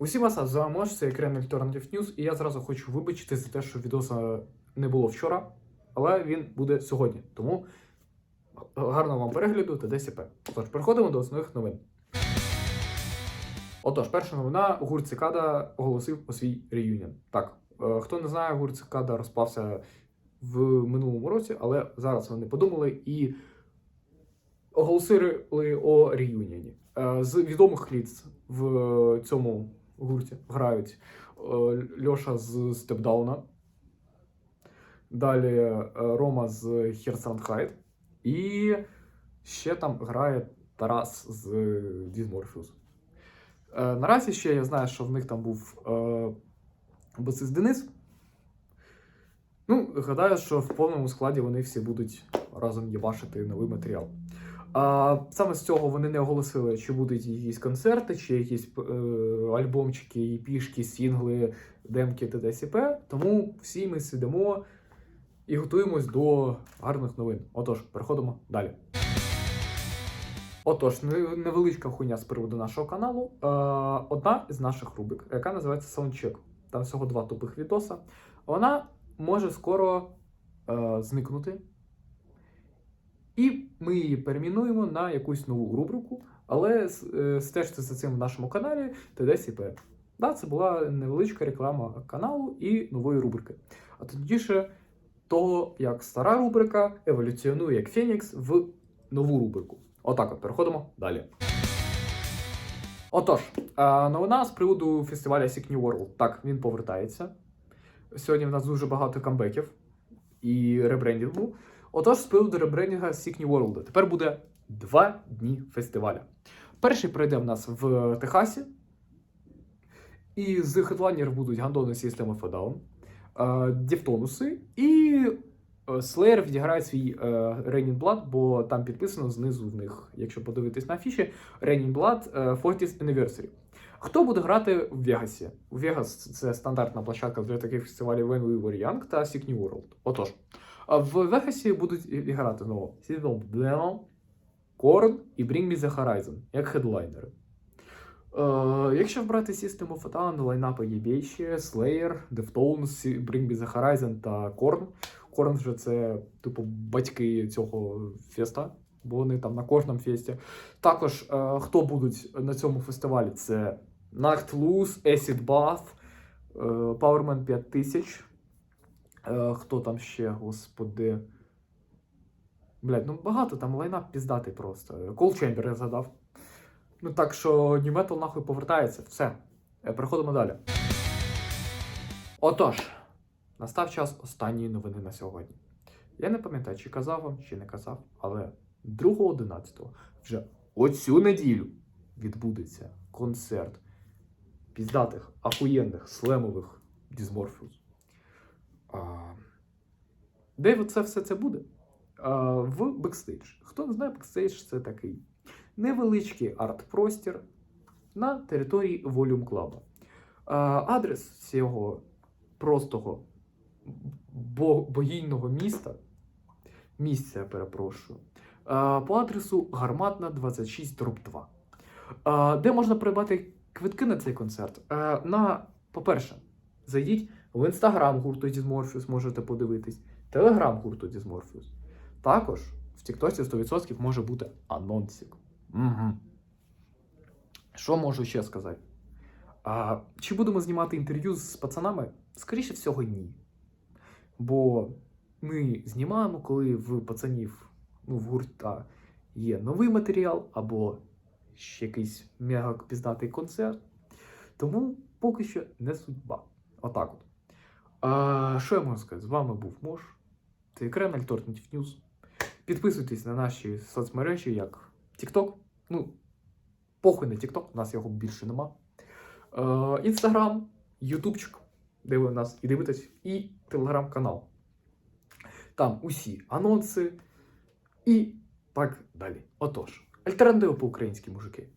Усім вас з вами Мош, це Крем Alternative News, і я зразу хочу вибачити за те, що відоса не було вчора, але він буде сьогодні. Тому гарного вам перегляду та ДСП. Тож, переходимо до основних новин. Отож, перша новина: гурт Цикада оголосив про свій реюніон. Так, е, хто не знає, гурт Цикада розпався в минулому році, але зараз вони подумали і оголосили о реюніоні. Е, З відомих ліц в цьому гурті грають е, Льоша з Степдауна, далі е, Рома з Херсанхайт, і ще там грає Тарас з Дізморфіус. Е, Наразі ще я знаю, що в них там був басист Денис. Ну, гадаю, що в повному складі вони всі будуть разом їбашити новий матеріал. А саме з цього вони не оголосили, чи будуть якісь концерти, чи якісь е, альбомчики, епішки, сінгли, демки т.д. сп. Тому всі ми сидимо і готуємось до гарних новин. Отож, переходимо далі. Отож, невеличка хуйня з приводу нашого каналу. Е, одна з наших рубрик, яка називається Soundcheck. Там всього два тупих відоса. Вона може скоро е, зникнути. І ми її перейменуємо на якусь нову рубрику, але е, стежте за цим в нашому каналі ТДСІП. Да, це була невеличка реклама каналу і нової рубрики. А тоді ще того, як стара рубрика еволюціонує як Фенікс в нову рубрику. Отак от переходимо далі. Отож, е, новина з приводу фестиваля Sick New World. Так, він повертається. Сьогодні в нас дуже багато камбеків і ребрендінгу. Отож, з приводу ребрендінга New World. Тепер буде два дні фестиваля. Перший пройде в нас в Техасі. І з хедлайнерів будуть Гандони a Down, е, і е, Slayer відіграє свій е, Raining Blood, бо там підписано знизу в них, якщо подивитись на афіші, Raining Blood е, 40th Anniversary. Хто буде грати в Вегасі? У Вегас це стандартна площадка для таких фестивалів When We Were Young та Sick New World. Отож, а в Вегасі будуть грати знову Seasonal Blue, Korn і Bring Me The Horizon, як хедлайнери. Е, якщо вбрати System of a Down, лайнапи є більші, Slayer, Deftones, Bring Me The Horizon та Korn. Korn вже це, типу, батьки цього феста, бо вони там на кожному фесті. Також, е, хто будуть на цьому фестивалі, це Loose, Acid Bath, е, Powerman 5000. Е, хто там ще, господи. Блять, ну багато там лайнап піздатий просто. Cold я згадав. Ну так що New нахуй повертається. Все. Е, Переходимо далі. Отож, настав час останньої новини на сьогодні. Я не пам'ятаю, чи казав вам, чи не казав, але 2.11 вже оцю неділю відбудеться концерт піздатих, ахуєнних, слемових Дізморфіус. Де це все це буде? В бекстейдж. Хто не знає, бекстейдж це такий невеличкий арт-простір на території Volume Club. Адрес цього простого бо- богійного міста, місця, перепрошую, по адресу Гарматна 26 дроб 2. Де можна придбати квитки на цей концерт? На, по-перше, зайдіть в інстаграм гурту Dysmorpheus, можете подивитись, телеграм гурту Dysmorpheus. Також в Тіктоці 100% може бути анонсик. Угу. Що можу ще сказати? А, чи будемо знімати інтерв'ю з пацанами? Скоріше всього, ні. Бо ми знімаємо, коли в пацанів, ну, в гурта є новий матеріал або ще якийсь мега піздатий концерт. Тому поки що не судьба. Отак от. А, що я можу сказати? З вами був Мош. Це Екран Alternative News. Підписуйтесь на наші соцмережі, як TikTok. Ну, похуй на TikTok, у нас його більше нема. Інстаграм, Ютубчик, де ви нас і дивитесь, і телеграм-канал. Там усі анонси і так далі. Отож, альтернатива по-українськи, мужики.